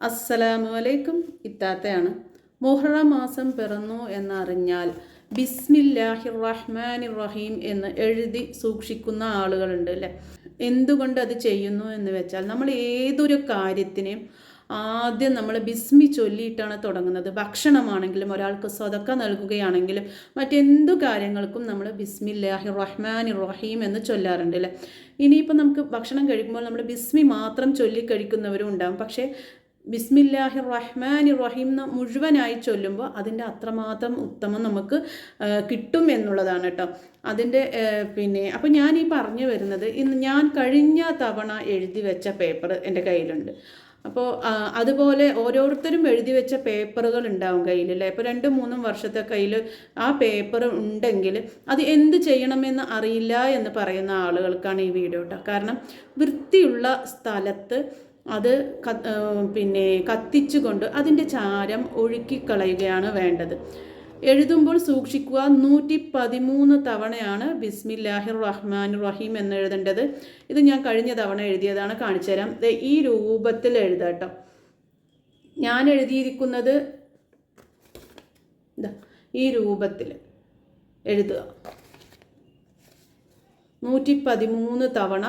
അസ്സലാമു അലൈക്കും. ഇത്താത്തയാണ്. മുഹറം മാസം പിറന്നു എന്നറിഞ്ഞാൽ ബിസ്മില്ലാഹി റഹ്മാനി റഹീം എന്ന് എഴുതി സൂക്ഷിക്കുന്ന ആളുകളുണ്ട് അല്ലേ? എന്തുകൊണ്ട് അത് ചെയ്യുന്നു എന്ന് വെച്ചാൽ നമ്മൾ ഏതൊരു കാര്യത്തിനെയും ആദ്യം നമ്മൾ ബിസ്മി ചൊല്ലിയിട്ടാണ് തുടങ്ങുന്നത്. ഭക്ഷണമാണെങ്കിലും ഒരാൾക്ക് സ്വതക്ക നൽകുകയാണെങ്കിലും മറ്റെന്തു കാര്യങ്ങൾക്കും നമ്മൾ ബിസ്മില്ലാഹി റഹ്മാൻ റഹീം എന്ന് ചൊല്ലാറുണ്ട് അല്ലേ? ഇനിയിപ്പോൾ നമുക്ക് ഭക്ഷണം കഴിക്കുമ്പോൾ നമ്മൾ ബിസ്മി മാത്രം ചൊല്ലി കഴിക്കുന്നവരും ഉണ്ടാകും പക്ഷേ ബിസ്മില്ലാഹി റഹ്മാൻ റഹീം എന്ന് മുഴുവനായി ചൊല്ലുമ്പോൾ അതിന്റെ അത്രമാത്രം ഉത്തമം നമുക്ക് കിട്ടും എന്നുള്ളതാണ് കേട്ടോ അതിന്റെ പിന്നെ അപ്പോൾ ഞാൻ ഈ പറഞ്ഞു വരുന്നത് ഇന്ന് ഞാൻ കഴിഞ്ഞ തവണ എഴുതി വെച്ച പേപ്പർ എന്റെ കയ്യിലുണ്ട്. അപ്പോൾ അതുപോലെ ഓരോരുത്തരും എഴുതി വെച്ച പേപ്പറുകൾ ഉണ്ടാവും കയ്യിൽ അല്ലേ? ഇപ്പോൾ രണ്ടും മൂന്നും വർഷത്തെ കയ്യിൽ ആ പേപ്പർ ഉണ്ടെങ്കിൽ അത് എന്ത് ചെയ്യണമെന്ന് അറിയില്ല എന്ന് പറയുന്ന ആളുകൾക്കാണ് ഈ വീഡിയോ കേട്ടോ. കാരണം വൃത്തിയുള്ള സ്ഥലത്ത് അത് പിന്നെ കത്തിച്ചുകൊണ്ട് അതിന്റെ ചാരം ഒഴുക്കിക്കളയുകയാണ് വേണ്ടത്. എഴുതുമ്പോൾ സൂക്ഷിക്കുക നൂറ്റി പതിമൂന്ന് തവണയാണ് ബിസ്മില്ലാഹിർ റഹ്മാൻ റഹീം എന്ന് എഴുതേണ്ടത്. ഇത് ഞാൻ കഴിഞ്ഞ തവണ എഴുതിയതാണ്. കാണിച്ചു തരാം. ഈ രൂപത്തിൽ എഴുതാട്ടോ ഞാൻ എഴുതിയിരിക്കുന്നത് ഈ രൂപത്തിൽ എഴുതുക. നൂറ്റി പതിമൂന്ന് തവണ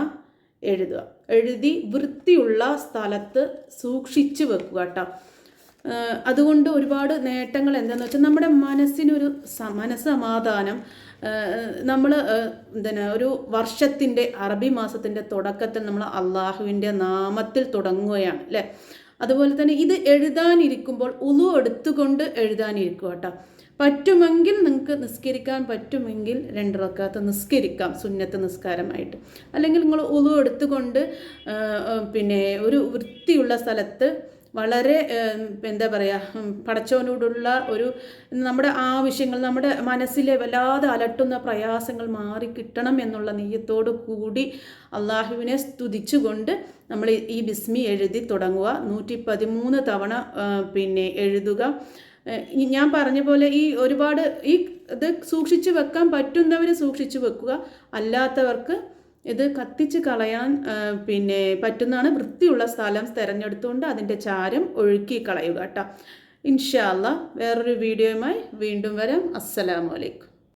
എഴുതുക. എഴുതി വൃത്തിയുള്ള സ്ഥലത്ത് സൂക്ഷിച്ചു വെക്കുക കേട്ടോ. അതുകൊണ്ട് ഒരുപാട് നേട്ടങ്ങൾ എന്താണെന്ന് വെച്ചാൽ നമ്മുടെ മനസ്സിനൊരു മനസ്സമാധാനം നമ്മൾ എന്താണ് ഒരു വർഷത്തിന്റെ അറബി മാസത്തിന്റെ തുടക്കത്തിൽ നമ്മൾ അള്ളാഹുവിന്റെ നാമത്തിൽ തുടങ്ങുകയാണ് അല്ലേ? അതുപോലെ തന്നെ ഇത് എഴുതാനിരിക്കുമ്പോൾ ഉളു എടുത്തുകൊണ്ട് എഴുതാനിരിക്കുക കേട്ടോ. പറ്റുമെങ്കിൽ നിങ്ങൾക്ക് നിസ്കരിക്കാൻ പറ്റുമെങ്കിൽ രണ്ട് റക്കാത്ത് നിസ്കരിക്കാം സുന്നത്ത് നിസ്കാരമായിട്ട്. അല്ലെങ്കിൽ നിങ്ങൾ ഉളു എടുത്തുകൊണ്ട് പിന്നെ ഒരു വൃത്തിയുള്ള സ്ഥലത്ത് വളരെ എന്താ പറയുക പടച്ചവനോടുള്ള ഒരു നമ്മുടെ ആവശ്യങ്ങൾ നമ്മുടെ മനസ്സിലെ വല്ലാതെ അലട്ടുന്ന പ്രയാസങ്ങൾ മാറി കിട്ടണം എന്നുള്ള നെയ്യത്തോടു കൂടി അള്ളാഹുവിനെ സ്തുതിച്ചുകൊണ്ട് നമ്മൾ ഈ ബിസ്മി എഴുതി തുടങ്ങുക. നൂറ്റി പതിമൂന്ന് തവണ പിന്നെ എഴുതുക. ഞാൻ പറഞ്ഞ പോലെ ഈ ഒരുപാട് ഈ ഇത് സൂക്ഷിച്ചു വെക്കാൻ പറ്റുന്നവർ സൂക്ഷിച്ചു വെക്കുക. അല്ലാത്തവർക്ക് ഇത് കത്തിച്ച് കളയാൻ പിന്നെ പറ്റുന്നതാണ് വൃത്തിയുള്ള സ്ഥലം തിരഞ്ഞെടുത്തുകൊണ്ട് അതിന്റെ ചാരം ഒഴുക്കി കളയുക കേട്ടോ. ഇൻഷാല്ല വേറൊരു വീഡിയോയുമായി വീണ്ടും വരാം. അസ്സലാമു അലൈക്കും.